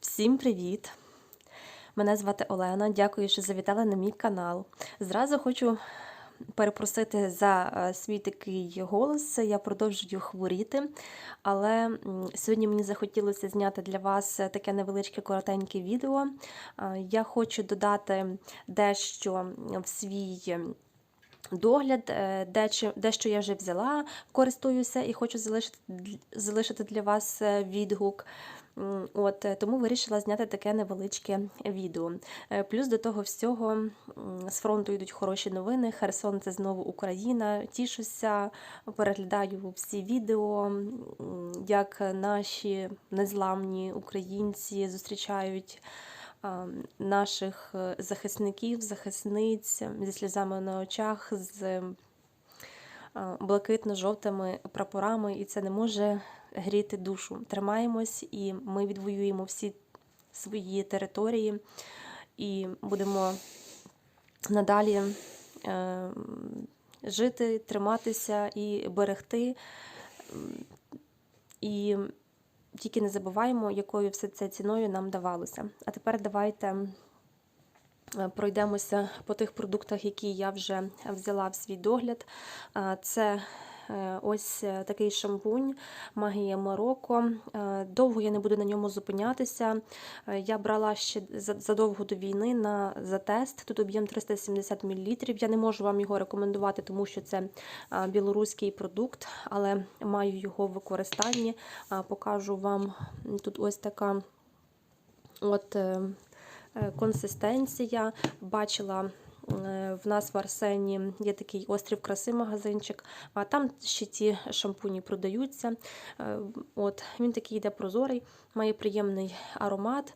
Всім привіт! Мене звати Олена. Дякую, що завітали на мій канал. Зразу хочу перепросити за е, свій такий голос. Я продовжую хворіти, але сьогодні мені захотілося зняти для вас таке невеличке коротеньке відео. Е, Я хочу додати дещо в свій. Догляд, е, дещо, я вже взяла, користуюся і хочу залишити, залишити для вас е, відгук. От, е, тому вирішила зняти таке невеличке відео. Плюс до того всього з фронту йдуть хороші новини. Херсон це знову Україна. Тішуся, переглядаю всі відео, як наші незламні українці зустрічають наших е, захисників, захисниць зі сльозами на очах, з блакитно-жовтими прапорами, і це не може гріти душу. Тримаємось, і ми відвоюємо всі свої території і будемо надалі е, жити, триматися і берегти. І тільки не забуваємо, якою все це ціною нам давалося. А тепер давайте е, пройдемося по тих продуктах, які я вже взяла в свій догляд. Це ось е, такий шампунь Магія Марокко. Е, Довго я не буду на ньому зупинятися. Е, Я брала ще задовго до війни на за тест. Тут об'єм 370 мл. Я не можу вам його рекомендувати, тому що це білоруський продукт, але маю його в використанні. Покажу вам тут ось така от е, е, консистенція. Бачила. В нас в Арсені є такий острів краси магазинчик, а там ще ті шампуні продаються. Е, От, він такий йде прозорий, має приємний аромат,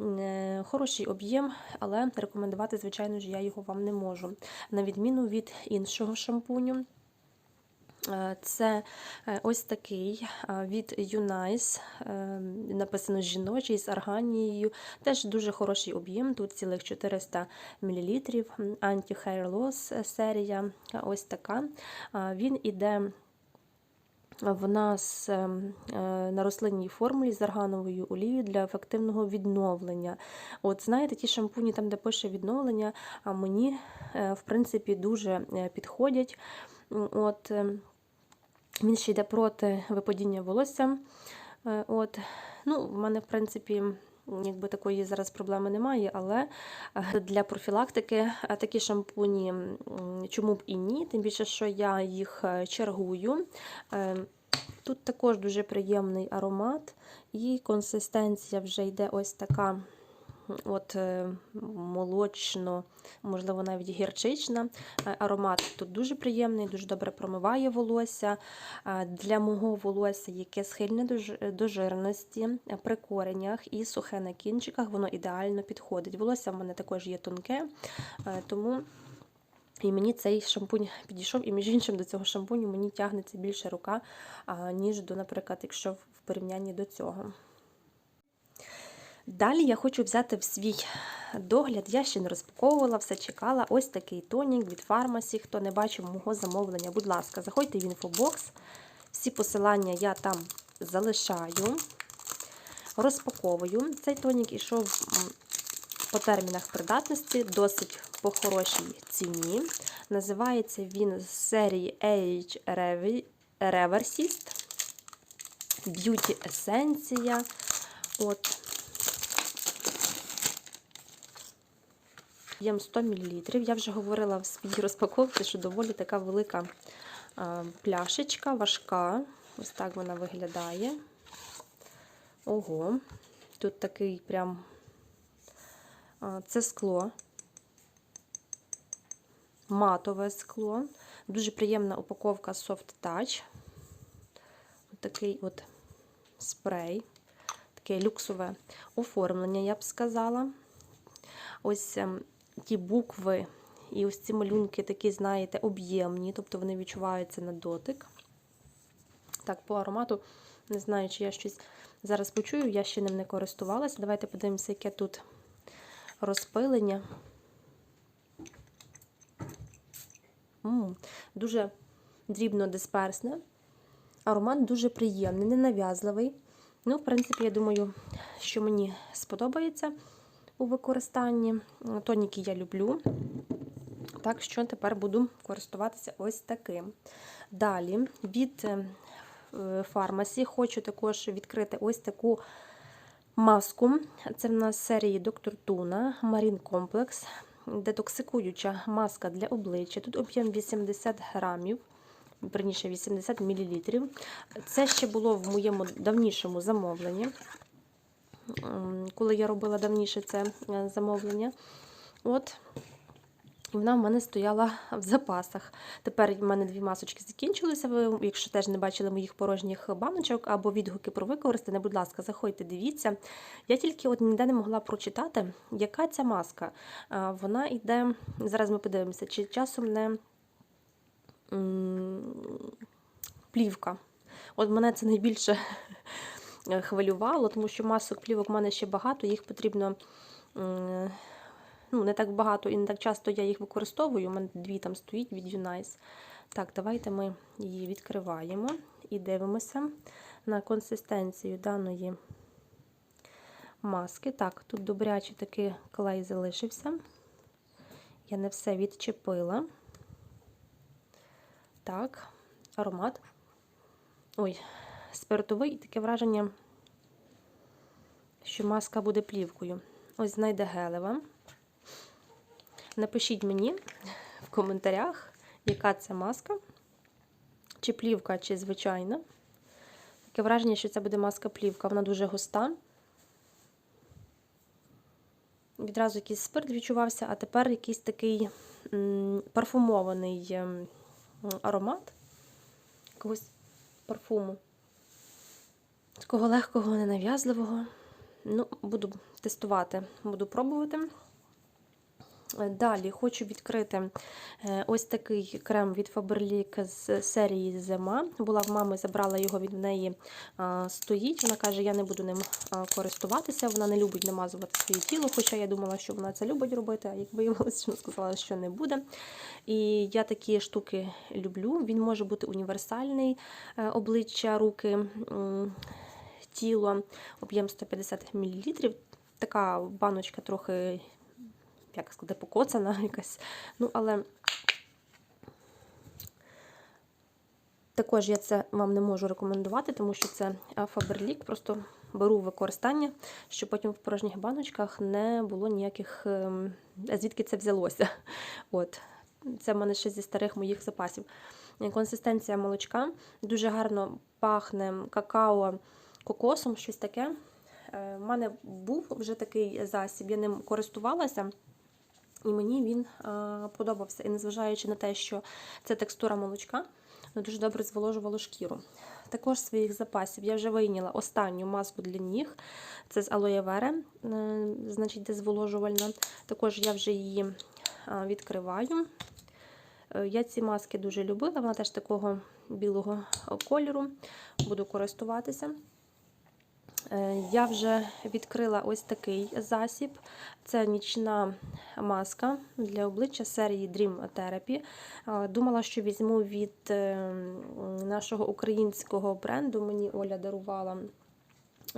е, хороший об'єм, але рекомендувати, звичайно ж, я його вам не можу. На відміну від іншого шампуню. Е, Це е, ось такий е, від е, написано жіночий з арганією. Теж дуже хороший об'єм, тут цілих 400 мл. Anti-Hair Loss серія. Ось така. Він іде в нас на рослинній формулі з аргановою олією для ефективного відновлення. От знаєте, ті шампуні, там, де пише відновлення, мені в принципі дуже підходять. От, е, він ще йде проти випадіння волосся. Е, От. Ну, в мене, в принципі, якби такої зараз проблеми немає, але е, для профілактики е, такі шампуні, чому б і ні, тим більше, що я їх чергую. Тут також дуже приємний аромат, і консистенція вже йде ось така. От е, молочно, можливо, навіть гірчична. Е, Аромат тут дуже приємний, дуже добре промиває волосся. Е, Для мого волосся, яке схильне до жирності при коренях і сухе на кінчиках, воно ідеально підходить. Волосся в мене також є тонке, тому і мені цей шампунь підійшов, і між іншим до цього шампуню мені тягнеться більше рука, ніж до, наприклад, якщо в порівнянні до цього. Далі я хочу взяти в свій догляд, я ще не розпаковувала, все чекала. Ось такий тонік від фармасі. Хто не бачив мого замовлення, будь ласка, заходьте в інфобокс. Всі посилання я там залишаю, розпаковую. Цей тонік ішов по термінах придатності, досить по хорошій ціні. Називається він з серії Age Reversist Beauty Essence. От. Єм 100 мл. Я вже говорила в своїй розпаковці, що доволі така велика пляшечка, важка. Ось так вона виглядає. Ого, тут такий прям це скло, матове скло. Дуже приємна упаковка Soft Touch. Ось такий от спрей, таке люксове оформлення, я б сказала. Ось ем, ті букви і ось ці малюнки такі, знаєте, об'ємні, тобто вони відчуваються на дотик. Так, по аромату, не знаю, чи я щось зараз почую, я ще ним не користувалася. Давайте подивимося, яке тут розпилення. М, Дуже дрібно дисперсне. Аромат дуже приємний, ненав'язливий. Ну, в принципі, я думаю, що мені сподобається у використанні. Тоніки я люблю. Так що тепер буду користуватися ось таким. Далі від фармасі хочу також відкрити ось таку маску. Це в нас серії Доктор Туна Марін Комплекс. Детоксикуюча маска для обличчя. Тут об'єм 80 грамів, верніше 80 мл. Це ще було в моєму давнішому замовленні, коли я робила давніше це е, замовлення. От, і вона в мене стояла в запасах. Тепер в мене дві масочки закінчилися. Ви, якщо теж не бачили моїх порожніх баночок або відгуки про використання, будь ласка, заходьте, дивіться. Я тільки от ніде не могла прочитати, яка ця маска. Вона йде, зараз ми подивимося, чи часом не плівка. От мене це найбільше хвилювало, тому що масок плівок в мене ще багато, їх потрібно ну, не так багато і не так часто я їх використовую. У мене дві там стоїть від Unice. Так, давайте ми її відкриваємо і дивимося на консистенцію даної маски. Так, тут добрячий такий клей залишився. Я не все відчепила. Так, аромат. Ой, спиртовий і таке враження, що маска буде плівкою. Ось знайде гелева. Напишіть мені в коментарях, яка це маска, чи плівка, чи звичайна. Таке враження, що це буде маска-плівка, вона дуже густа. Відразу якийсь спирт відчувався, а тепер якийсь такий парфумований аромат якогось парфуму. Такого легкого, ненав'язливого. Ну, буду тестувати, буду пробувати. Далі хочу відкрити е, ось такий крем від Faberlic з серії Зима. Була в мами, забрала його від неї стоїть. Вона каже, я не буду ним користуватися, вона не любить намазувати своє тіло, хоча я думала, що вона це любить робити, а як виявилося, вона сказала, що не буде. І я такі штуки люблю. Він може бути універсальний е, обличчя, руки, тіло, об'єм 150 мл. Така баночка трохи як сказати, покоцана якась. Ну, але також я це вам не можу рекомендувати, тому що це Faberlic, просто беру використання, щоб потім в порожніх баночках не було ніяких, ем, звідки це взялося. От. Це в мене ще зі старих моїх запасів. Консистенція молочка дуже гарно пахне какао кокосом, щось таке. У е, мене був вже такий засіб, я ним користувалася. І мені він а, подобався. І незважаючи на те, що це текстура молочка, воно дуже добре зволожувало шкіру. Також своїх запасів я вже вийняла останню маску для ніг. Це з алоє вера, е, значить, дезволожувальна. Також я вже її відкриваю. Е, я ці маски дуже любила, вона теж такого білого кольору. Буду користуватися. Е, я вже відкрила ось такий засіб. Це нічна маска для обличчя серії Dream Therapy. Е, думала, що візьму від е, нашого українського бренду. Мені Оля дарувала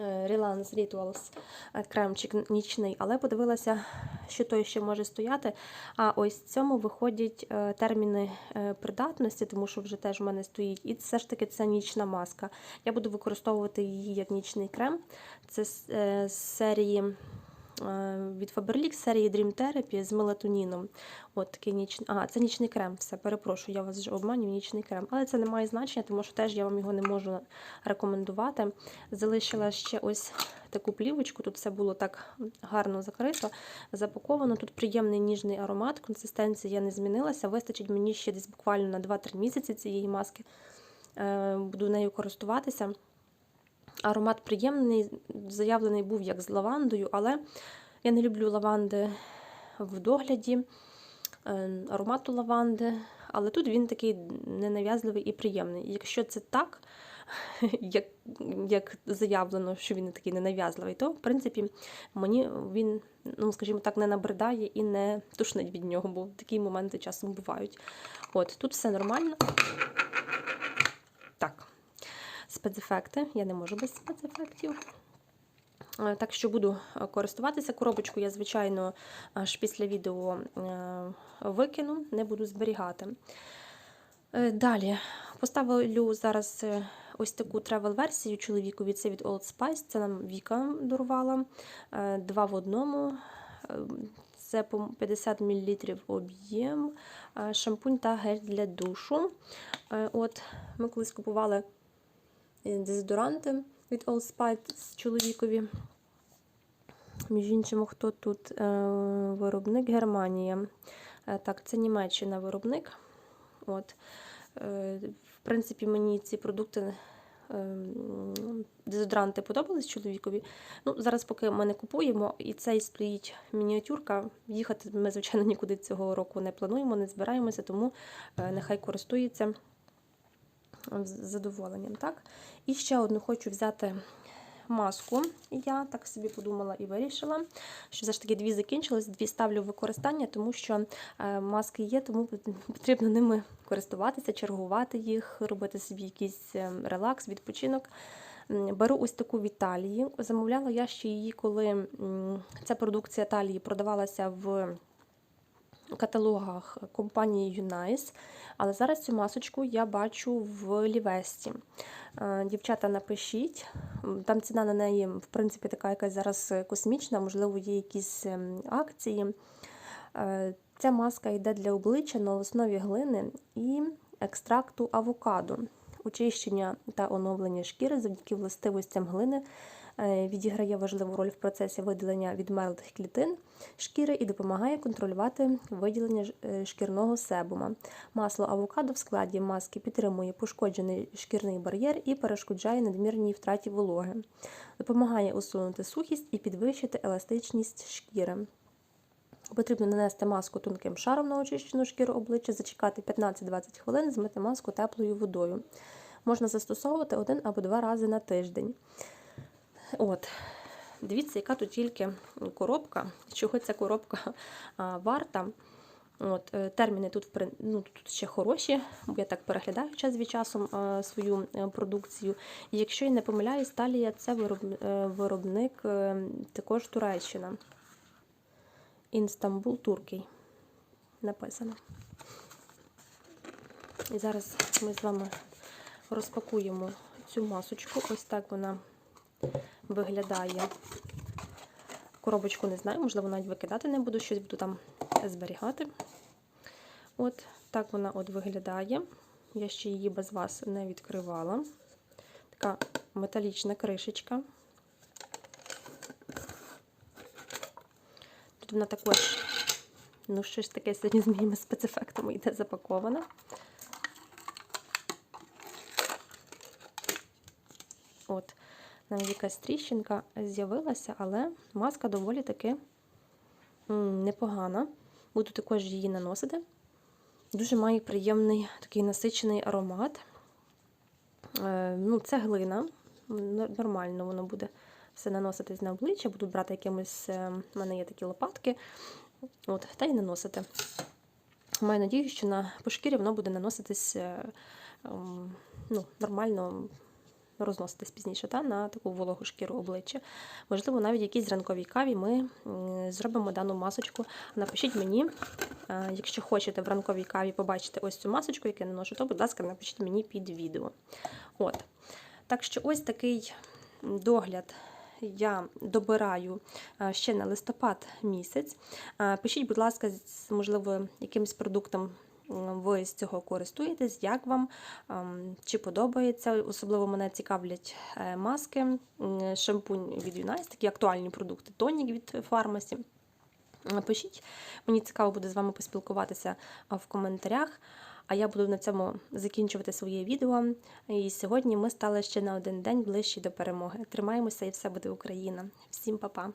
Relance Rituals е, кремчик нічний, але подивилася, що той ще може стояти. А ось цьому виходять е, терміни придатності, тому що вже теж в мене стоїть. І все ж таки це нічна маска. Я буду використовувати її як нічний крем. Це з серії Е, від Faberlic серії Dream Therapy з мелатоніном. От такий нічний, Ага, це нічний крем. Все, перепрошую, я вас вже обманюю нічний крем. Але це не має значення, тому що теж я вам його не можу рекомендувати. Залишила ще ось таку плівочку. Тут все було так гарно закрито, запаковано. Тут приємний ніжний аромат, консистенція не змінилася. Вистачить мені ще десь буквально на 2-3 місяці цієї маски. Е, буду нею користуватися. Аромат приємний, заявлений був як з лавандою, але я не люблю лаванди в догляді, е, аромату лаванди, але тут він такий ненав'язливий і приємний. Якщо це так, як як заявлено, що він такий ненав'язливий, то, в принципі, мені він, ну, скажімо так, не набридає і не тушнить від нього, бо такі моменти часом бувають. От, Тут все нормально. Спецефекти. Я не можу без спецефектів. Е, Так що буду е, користуватися. Коробочку я, звичайно, аж після відео е, викину, не буду зберігати. Далі поставлю зараз ось таку тревел-версію чоловікові. Це від Old Spice. Це нам Віка дарувала. Два в одному. Це по 50 мл об'єм, шампунь та гель для душу. От, Ми колись купували дезодоранти від Old Spice чоловікові. Між іншим, хто тут е, виробник Германія. Е, так, це Німеччина виробник. От. Е, в принципі, мені ці продукти. е, Дезодоранти подобались чоловікові. Ну, зараз, поки ми не купуємо, і цей стоїть мініатюрка. Їхати ми, звичайно, нікуди цього року не плануємо, не збираємося, тому е, нехай користується з задоволенням. Так? І ще одну хочу взяти маску. Я так собі подумала і вирішила, що все ж таки дві закінчились, дві ставлю в використання, тому що е, маски є, тому потрібно ними користуватися, чергувати їх, робити собі якийсь е, релакс, відпочинок. Беру ось таку від Талії. Замовляла я ще її, коли ця продукція Талії продавалася в каталогах компанії Unice, але зараз цю масочку я бачу в Лівесті. Е, Дівчата, напишіть. Там ціна на неї, в принципі, така якась зараз космічна, можливо, є якісь ем, акції. Е, Ця маска йде для обличчя на основі глини і екстракту авокадо. Очищення та оновлення шкіри завдяки властивостям глини відіграє важливу роль в процесі виділення відмерлих клітин шкіри і допомагає контролювати виділення е, шкірного себума. Масло авокадо в складі маски підтримує пошкоджений шкірний бар'єр і перешкоджає надмірній втраті вологи. Допомагає усунути сухість і підвищити еластичність шкіри. Потрібно нанести маску тонким шаром на очищену шкіру обличчя, зачекати 15-20 хвилин, змити маску теплою водою. Можна застосовувати один або два рази на тиждень. От. Дивіться, яка тут тільки коробка, чого ця коробка варта. От, е, терміни тут, ну, тут ще хороші, бо я так переглядаю час від часу е, свою е, продукцію. І якщо я не помиляюсь, Талія це вироб- виробник також Туреччина. Інстамбул, Туркій. Написано. І зараз ми з вами розпакуємо цю масочку. Ось так вона виглядає. Коробочку не знаю, можливо, навіть викидати не буду, щось буду там зберігати. От так вона от виглядає. Я ще її без вас не відкривала. Така металічна кришечка. Тут вона також, ну, щось таке сьогодні з моїми спецефектами йде запакована. От, навіть якась тріщинка з'явилася, але маска доволі таки непогана. Буду також її наносити. Дуже має приємний такий насичений аромат. Е, ну, це глина. Нормально воно буде все наноситись на обличчя. Буду брати якимось, е, в мене є такі лопатки. От, та й наносити. Маю надію, що на по шкірі воно буде наноситись е, ну, нормально розноситись пізніше та, на таку вологу шкіру обличчя. Можливо, навіть в якійсь ранковій каві ми зробимо дану масочку. Напишіть мені, е, якщо хочете в ранковій каві побачити ось цю масочку, яку я наношу, то, будь ласка, напишіть мені під відео. От. Так що ось такий догляд. Я добираю е, ще на листопад місяць. Е, Пишіть, будь ласка, з- можливо, якимось продуктом ви з цього користуєтесь, як вам, ем, чи подобається. Особливо мене цікавлять е, маски, шампунь від Unice, такі актуальні продукти, тонік від фармасі. Пишіть, мені цікаво буде з вами поспілкуватися в коментарях. А я буду на цьому закінчувати своє відео. І сьогодні ми стали ще на один день ближчі до перемоги. Тримаємося і все буде Україна. Всім па-па!